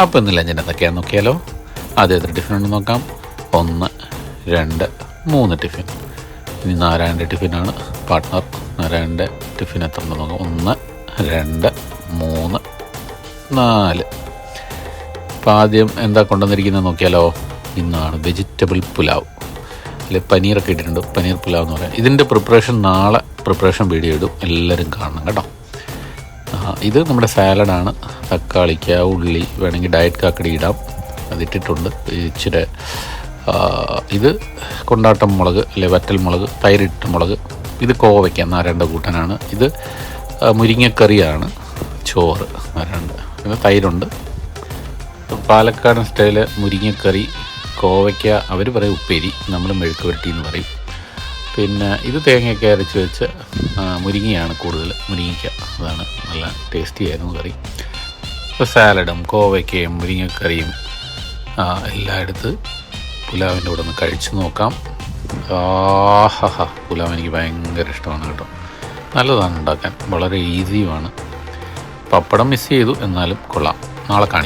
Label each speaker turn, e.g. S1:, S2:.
S1: അപ്പോൾ ഇന്ന് ഞാൻ എന്തൊക്കെയാണെന്ന് നോക്കിയാലോ? ആദ്യത്തെ ടിഫിൻ ഉണ്ടെന്ന് നോക്കാം. ഒന്ന് രണ്ട് മൂന്ന് ടിഫിൻ. ഇനി നാരായണന്റെ ടിഫിനാണ്. പാർട്ട്ണർ നാരായണന്റെ ടിഫിൻ എത്ര ഉണ്ടെന്ന് നോക്കാം. ഒന്ന് രണ്ട് മൂന്ന് നാല്. അപ്പോൾ ആദ്യം എന്താ കൊണ്ടുവന്നിരിക്കുന്നത് നോക്കിയാലോ? ഇന്നാണ് വെജിറ്റബിൾ പുലാവ്. അല്ലെ പനീറൊക്കെ ഇട്ടിട്ടുണ്ട്. പനീർ പുലാവ് എന്ന് പറയാം. ഇതിന്റെ പ്രിപ്പറേഷൻ നാളെ പ്രിപ്പറേഷൻ വീഡിയോ ഇടും. എല്ലാവരും കാണണം കേട്ടോ. ഇത് നമ്മുടെ സാലഡാണ് തക്കാളിക്ക ഉള്ളി വേണമെങ്കിൽ ഡയറ്റ് കാക്കടി ഇടാം. അതിട്ടിട്ടുണ്ട് ഇച്ചിരി ഇത് കൊണ്ടാട്ടം മുളക് അല്ലെ വറ്റൽ മുളക് തൈരിട്ട മുളക്. ഇത് കോവയ്ക്ക നാരണ്ട കൂട്ടനാണ്. ഇത് മുരിങ്ങക്കറിയാണ്. ചോറ് നാരണ്ട പിന്നെ തൈരുണ്ട്. പാലക്കാടൻ സ്റ്റൈൽ മുരിങ്ങക്കറി കോവയ്ക്ക അവർ പറയും ഉപ്പേരി. നമ്മൾ മെഴുക്ക് വരട്ടി എന്ന് പറയും. പിന്നെ ഇത് തേങ്ങയൊക്കെ അരച്ച് വെച്ച് മുരിങ്ങയാണ് കൂടുതൽ. മുരിങ്ങയ്ക്ക. അതാണ് നല്ല ടേസ്റ്റി ആയിരുന്നു കറി. ഇപ്പോൾ സാലഡും കോവയ്ക്കയും മുരിങ്ങക്കറിയും എല്ലാം എടുത്ത് പുലാവിന്റെ കൂടെ ഒന്ന് കഴിച്ചു നോക്കാം. ആഹാ പുലാവ് എനിക്ക് ഭയങ്കര ഇഷ്ടമാണ് കേട്ടോ. നല്ലതാണ് ഉണ്ടാക്കാൻ. വളരെ ഈസിയുമാണ് പപ്പടം മിസ് ചെയ്തു. എന്നാലും കൊള്ളാം. നാളെ കാണിക്കാം.